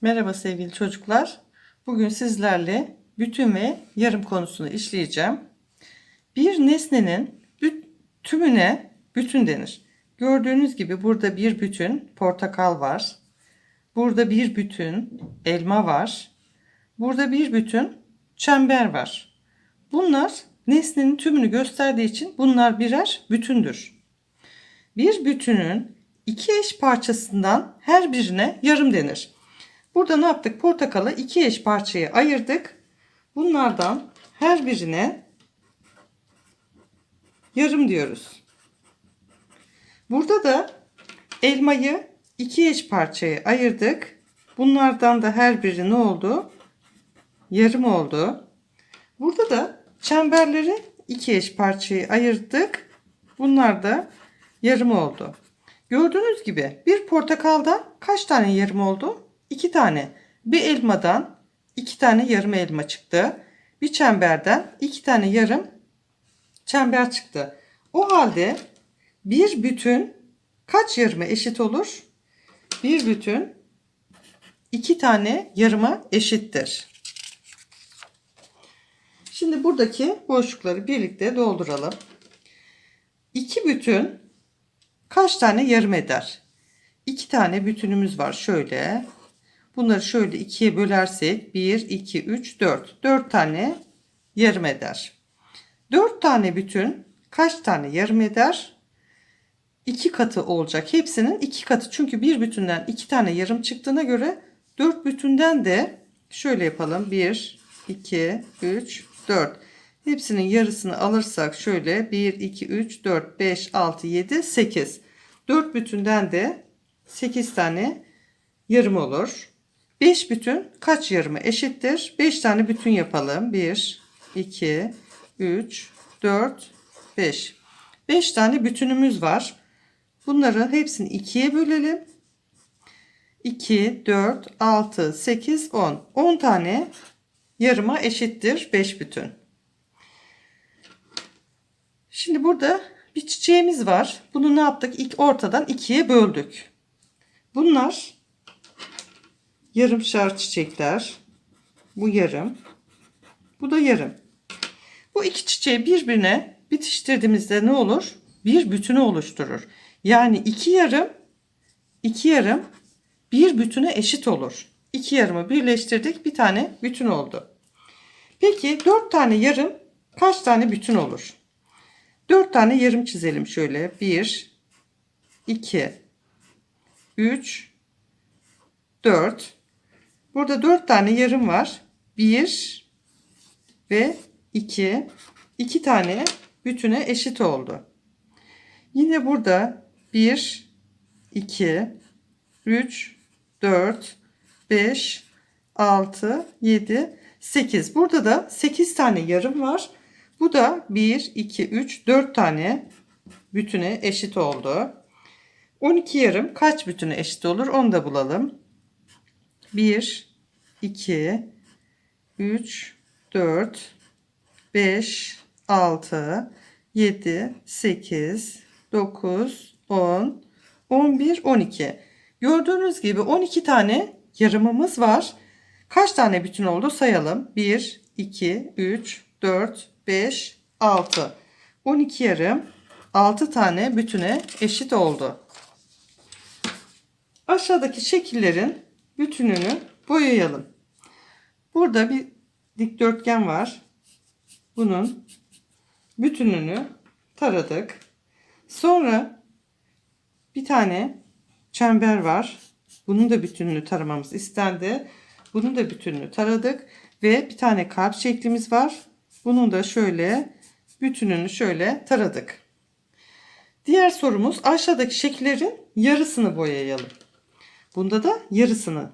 Merhaba sevgili çocuklar. Bugün sizlerle bütün ve yarım konusunu işleyeceğim. Bir nesnenin tümüne bütün denir. Gördüğünüz gibi burada bir bütün portakal var. Burada bir bütün elma var. Burada bir bütün çember var. Bunlar nesnenin tümünü gösterdiği için bunlar birer bütündür. Bir bütünün iki eş parçasından her birine yarım denir. Burada ne yaptık? Portakalı iki eş parçaya ayırdık. Bunlardan her birine yarım diyoruz. Burada da elmayı iki eş parçaya ayırdık. Bunlardan da her biri ne oldu? Yarım oldu. Burada da çemberleri iki eş parçaya ayırdık. Bunlar da yarım oldu. Gördüğünüz gibi bir portakaldan kaç tane yarım oldu? İki tane. Bir elmadan iki tane yarım elma çıktı. Bir çemberden iki tane yarım çember çıktı. O halde bir bütün kaç yarıma eşit olur? Bir bütün iki tane yarıma eşittir. Şimdi buradaki boşlukları birlikte dolduralım. İki bütün kaç tane yarım eder? İki tane bütünümüz var şöyle. Bunları şöyle ikiye bölersek 1, 2, 3, 4. 4 tane yarım eder. 4 tane bütün kaç tane yarım eder? 2 katı olacak. Hepsinin 2 katı. Çünkü bir bütünden 2 tane yarım çıktığına göre 4 bütünden de şöyle yapalım. 1, 2, 3, 4. Hepsinin yarısını alırsak şöyle 1, 2, 3, 4, 5, 6, 7, 8. 4 bütünden de 8 tane yarım olur. 5 bütün kaç yarımı eşittir? 5 tane bütün yapalım. 1, 2, 3, 4, 5. 5 tane bütünümüz var. Bunları hepsini ikiye bölelim. 2, 4, 6, 8, 10. 10 tane yarıma eşittir 5 bütün. Şimdi burada bir çiçeğimiz var. Bunu ne yaptık? İlk ortadan ikiye böldük. Bunlar yarımşar çiçekler. Bu yarım. Bu da yarım. Bu iki çiçeği birbirine bitiştirdiğimizde ne olur? Bir bütünü oluşturur. Yani iki yarım, iki yarım bir bütüne eşit olur. İki yarımı birleştirdik bir tane bütün oldu. Peki dört tane yarım kaç tane bütün olur? Dört tane yarım çizelim şöyle. Bir, iki, üç, dört. Burada dört tane yarım var. Bir ve iki. iki tane bütüne eşit oldu. Yine burada bir, iki, üç, dört, beş, altı, yedi, sekiz. Burada da sekiz tane yarım var. Bu da 1, 2, 3, 4 tane bütüne eşit oldu. 12 yarım kaç bütüne eşit olur onu da bulalım. 1, 2, 3, 4, 5, 6, 7, 8, 9, 10, 11, 12. Gördüğünüz gibi 12 tane yarımımız var. Kaç tane bütün oldu sayalım. 1, 2, 3, 4, 5, 6. 12 yarım 6 tane bütüne eşit oldu. Aşağıdaki şekillerin bütününü boyayalım. Burada bir dikdörtgen var. Bunun bütününü taradık. Sonra bir tane çember var. Bunun da bütününü taramamız istendi. Bunun da bütününü taradık ve bir tane kalp şeklimiz var. Bunun da şöyle bütününü şöyle taradık. Diğer sorumuz aşağıdaki şekillerin yarısını boyayalım. Bunda da yarısını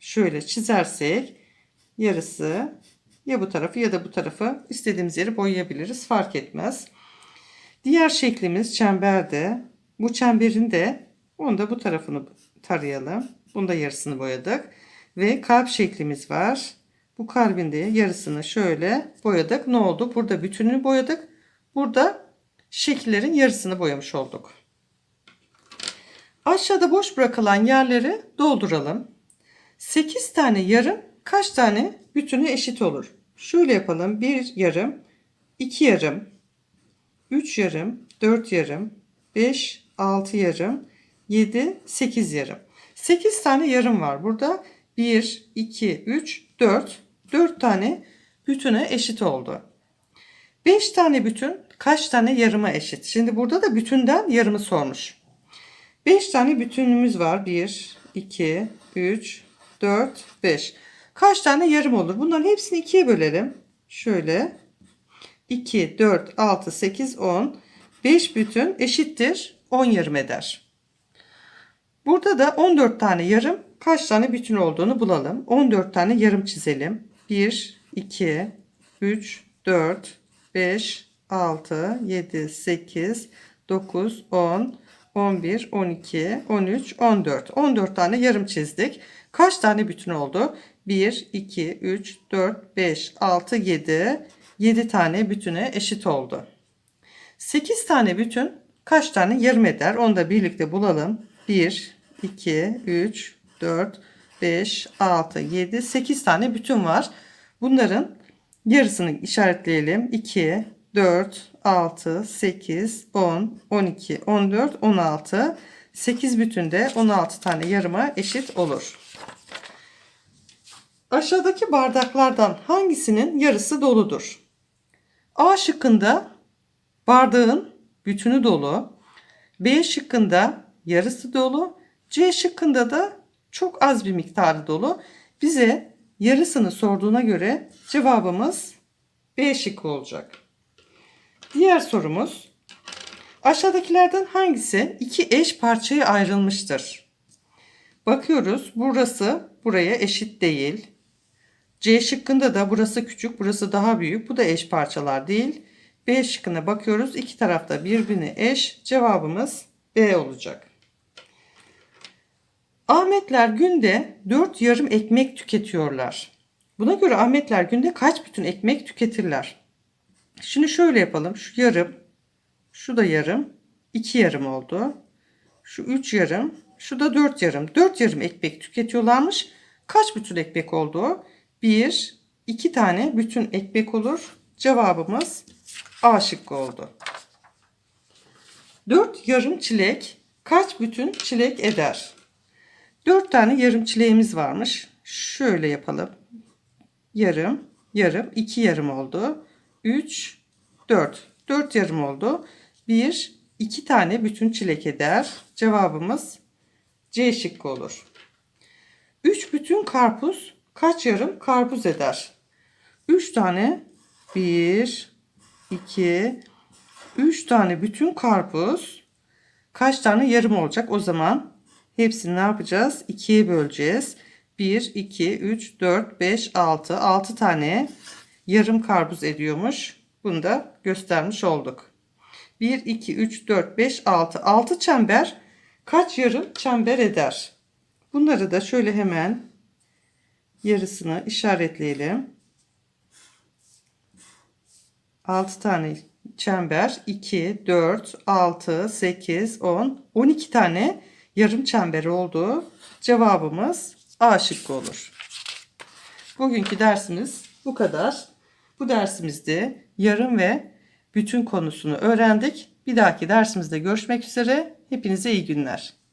şöyle çizersek yarısı ya bu tarafı ya da bu tarafı istediğimiz yeri boyayabiliriz fark etmez. Diğer şeklimiz çemberde. Bu çemberin de onu da bu tarafını tarayalım. Bunda yarısını boyadık. Ve kalp şeklimiz var. Bu kalbin de yarısını şöyle boyadık. Ne oldu? Burada bütününü boyadık. Burada şekillerin yarısını boyamış olduk. Aşağıda boş bırakılan yerleri dolduralım. 8 tane yarım kaç tane bütüne eşit olur? Şöyle yapalım. 1 yarım, 2 yarım, 3 yarım, 4 yarım, 5, 6 yarım, 7, 8 yarım. 8 tane yarım var burada. 1, 2, 3, 4. 4 tane bütüne eşit oldu. 5 tane bütün kaç tane yarıma eşit? Şimdi burada da bütünden yarımı sormuş. 5 tane bütünümüz var. 1, 2, 3, 4, 5. Kaç tane yarım olur? Bunların hepsini ikiye bölelim. Şöyle. 2, 4, 6, 8, 10. 5 bütün eşittir 10 yarım eder. Burada da 14 tane yarım kaç tane bütün olduğunu bulalım. 14 tane yarım çizelim. 1, 2, 3, 4, 5, 6, 7, 8, 9, 10, 11, 12, 13, 14. 14 tane yarım çizdik. Kaç tane bütün oldu? 1, 2, 3, 4, 5, 6, 7. 7 tane bütüne eşit oldu. 8 tane bütün kaç tane yarım eder? Onu da birlikte bulalım. 1, 2, 3, 4, 5, 6, 7, 8 tane bütün var. Bunların yarısını işaretleyelim. 2, 4, 6, 8, 10, 12, 14, 16. 8 bütünde 16 tane yarıma eşit olur. Aşağıdaki bardaklardan hangisinin yarısı doludur? A şıkkında bardağın bütünü dolu. B şıkkında yarısı dolu. C şıkkında da çok az bir miktarı dolu. Bize yarısını sorduğuna göre cevabımız B şıkkı olacak. Diğer sorumuz. Aşağıdakilerden hangisi iki eş parçaya ayrılmıştır? Bakıyoruz. Burası buraya eşit değil. C şıkkında da burası küçük, burası daha büyük. Bu da eş parçalar değil. B şıkkına bakıyoruz. İki tarafta birbirine eş. Cevabımız B olacak. Ahmetler günde 4 yarım ekmek tüketiyorlar. Buna göre Ahmetler günde kaç bütün ekmek tüketirler? Şimdi şöyle yapalım. Şu yarım, şu da yarım, 2 yarım oldu. Şu 3 yarım, şu da 4 yarım. 4 yarım ekmek tüketiyorlarmış. Kaç bütün ekmek oldu? 1, 2 tane bütün ekmek olur. Cevabımız A şıkkı oldu. 4 yarım çilek kaç bütün çilek eder? 4 tane yarım çileğimiz varmış. Şöyle yapalım. Yarım, yarım, 2 yarım oldu. 3, 4. 4 yarım oldu. 1, 2 tane bütün çilek eder. Cevabımız C şıkkı olur. 3 bütün karpuz kaç yarım karpuz eder? 3 tane 1 2 3 tane bütün karpuz kaç tane yarım olacak? O zaman hepsini ne yapacağız? 2'ye böleceğiz. 1 2 3 4 5 6 6 tane yarım karpuz ediyormuş. Bunu da göstermiş olduk. 1 2 3 4 5 6 6 çember kaç yarım çember eder? Bunları da şöyle hemen yarısını işaretleyelim. 6 tane çember 2, 4, 6, 8, 10, 12 tane yarım çember oldu. Cevabımız A şıkkı olur. Bugünkü dersimiz bu kadar. Bu dersimizde yarım ve bütün konusunu öğrendik. Bir dahaki dersimizde görüşmek üzere. Hepinize iyi günler.